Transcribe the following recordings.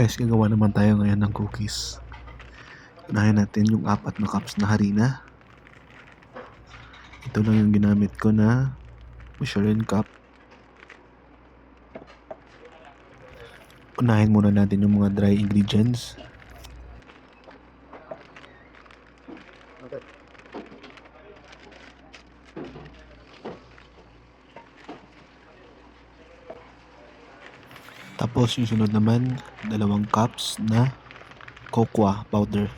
Guys, gagawa naman tayo ngayon ng cookies. Unahin natin yung apat na cups na harina. Ito lang yung ginamit ko na measuring cup. Unahin muna natin yung mga dry ingredients. Tapos yung sunod naman, dalawang cups na cocoa powder.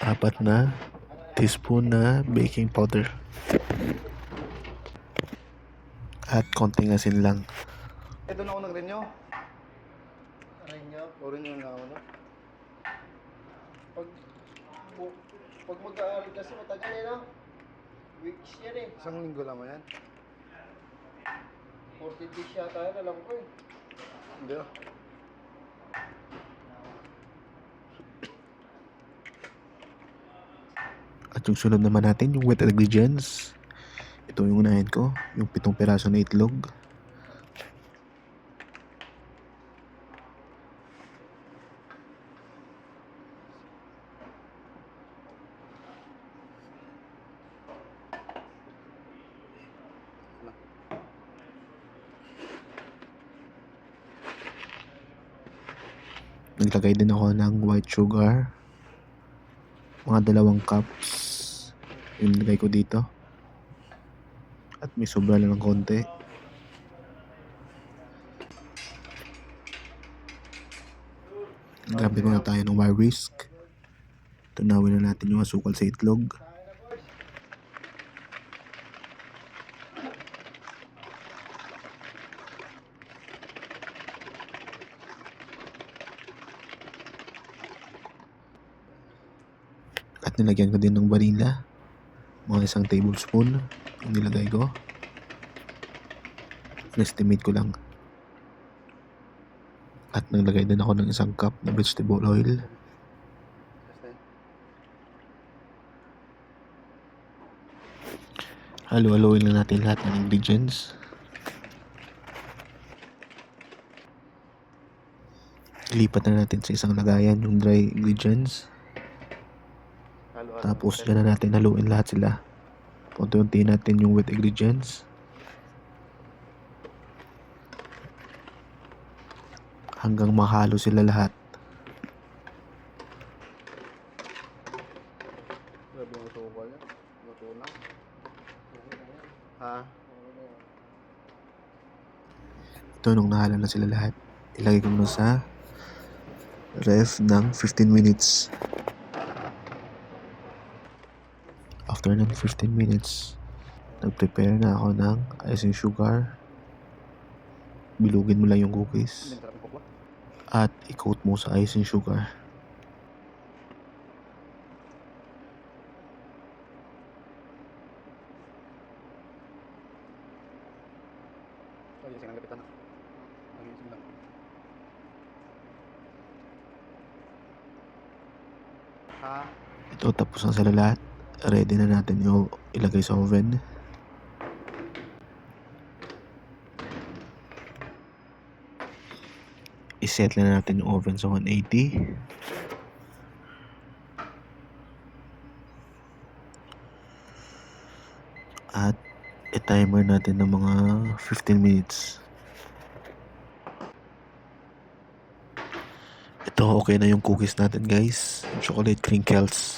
Apat na teaspoon na baking powder. At konting asin lang. Eh, doon ako nag-renew. Renew? O renew na ako, no? Pag, pag mag-aaral kasi matagal eh, no? Weeks yan eh. Isang linggo lamang yan. 40 days yata yan, alam ko eh. Hindi ah. At yung sunod naman natin, yung wet ingredients. Ito yung unahin ko, yung pitong piraso na itlog. Naglagay din ako ng white sugar. Mga dalawang cups. Yung nilagay ko dito. At may sobra lang ng konti. Gamit muna tayo ng wire whisk. Tunawin na natin yung asukal sa itlog. At nilagyan ko din ng vanilla. Mga isang tablespoon yung nilagay ko. Estimate ko lang. At naglagay din ako ng isang cup na vegetable oil. Halo-haloin lang natin lahat ng ingredients. Ilipat na natin sa isang lagayan yung dry ingredients. Tapos dyan na natin haluin lahat sila. Unti-unti natin yung wet ingredients. Hanggang mahalo sila lahat. Ito nung nahala na sila lahat. Ilagay ko muna sa ref ng 15 minutes. After ng 15 minutes, nag-prepare na ako ng icing sugar. Bilugin mo lang yung cookies. At i-coat mo sa icing sugar. Ay, sige, naglapitan na. Nag-iisip lang. Ha? Ito tapos na sila lahat. Ready na natin yung ilagay sa oven. I-set na natin yung oven sa 180. At i-timer natin ng mga 15 minutes. Ito okay na yung cookies natin guys. Chocolate crinkles.